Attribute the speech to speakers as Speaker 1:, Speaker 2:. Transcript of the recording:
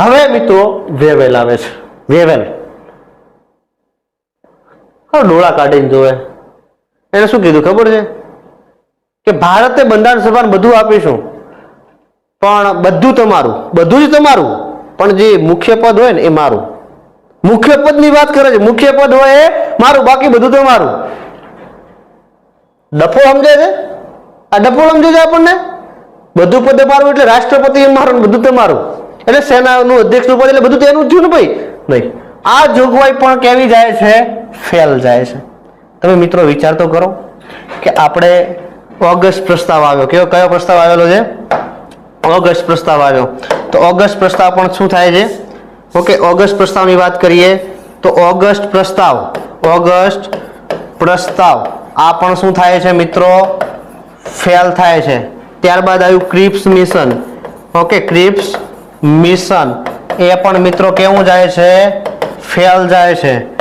Speaker 1: હવે મિત્રો વેવેલ આવે છે. વેવેલ. હવે ડોળા કાઢીને જોવે. એને શું કીધું ખબર છે? કે ભારતે બંધારણ સભાને બધું આપીશું. પણ બધું તમારું. બધું જ તમારું. પણ જે મુખ્ય પદ હોય ને એ મારું. મુખ્ય પદની વાત કરે છે. મુખ્ય પદ હોય એ મારું. બાકી બધું તમારું. ડફો સમજે છે? આ ડફો સમજે છે આપણને? બધું પદ મારું એટલે રાષ્ટ્રપતિ એ મારું બધું તમારું. એટલે સેનાનું અધ્યક્ષનું પદ એટલે બધું તેનું જ થયું ને ભાઈ? નહીં. આ જોગવાઈ પણ કેવી જાય છે? ફેલ જાય છે. તમે મિત્રો વિચાર તો કરો કે આપણે ઓગસ્ટ પ્રસ્તાવ આવ્યો. કયો કયો પ્રસ્તાવ આવેલો છે? ઓગસ્ટ પ્રસ્તાવ આવ્યો. તો ઓગસ્ટ પ્રસ્તાવ પણ શું થાય છે? ઓકે, ઓગસ્ટ પ્રસ્તાવની વાત કરીએ તો ઓગસ્ટ પ્રસ્તાવ ઓગસ્ટ પ્રસ્તાવ. આ પણ શું થાય છે મિત્રો? ફેલ થાય છે. ત્યારબાદ આવ્યું Cripps mission. Okay, Cripps mission. એ પણ મિત્રો કેવું જાય છે? ફેલ જાય છે.